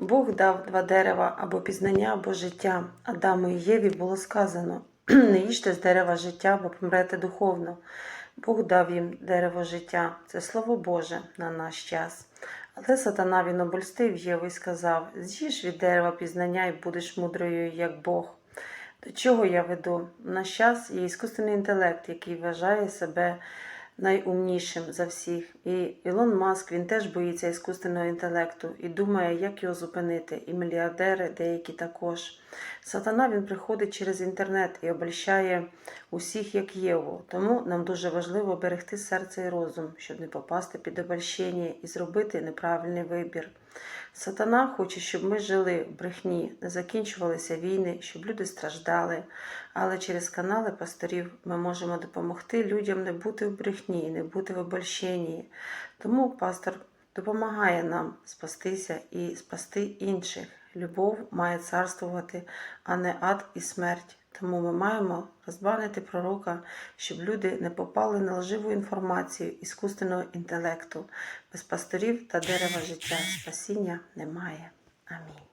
Бог дав два дерева або пізнання, або життя. Адаму і Єві було сказано: не їжте з дерева життя, бо помрете духовно. Бог дав їм дерево життя. Це слово Боже на наш час. Але сатана він обольстив Єву і сказав: З'їж від дерева пізнання і будеш мудрою, як Бог. До чого я веду? В наш час є іскусственний інтелект, який вважає себе найумнішим за всіх. І Ілон Маск він теж боїться іскусственного інтелекту і думає, як його зупинити. І мільярдери деякі також. Сатана він приходить через інтернет і обольщає усіх як Єву. Тому нам дуже важливо берегти серце і розум, щоб не попасти під обольщення і зробити неправильний вибір. Сатана хоче, щоб ми жили в брехні, не закінчувалися війни, щоб люди страждали. Але через канали пасторів ми можемо допомогти людям не бути в брехні, не бути в обольщенні. Тому пастор допомагає нам спастися і спасти інших. Любов має царствувати, а не ад і смерть. Тому ми маємо розбанити пророка, щоб люди не попали на лживу інформацію іскусственного інтелекту. Без пасторів та дерева життя спасіння немає. Амінь.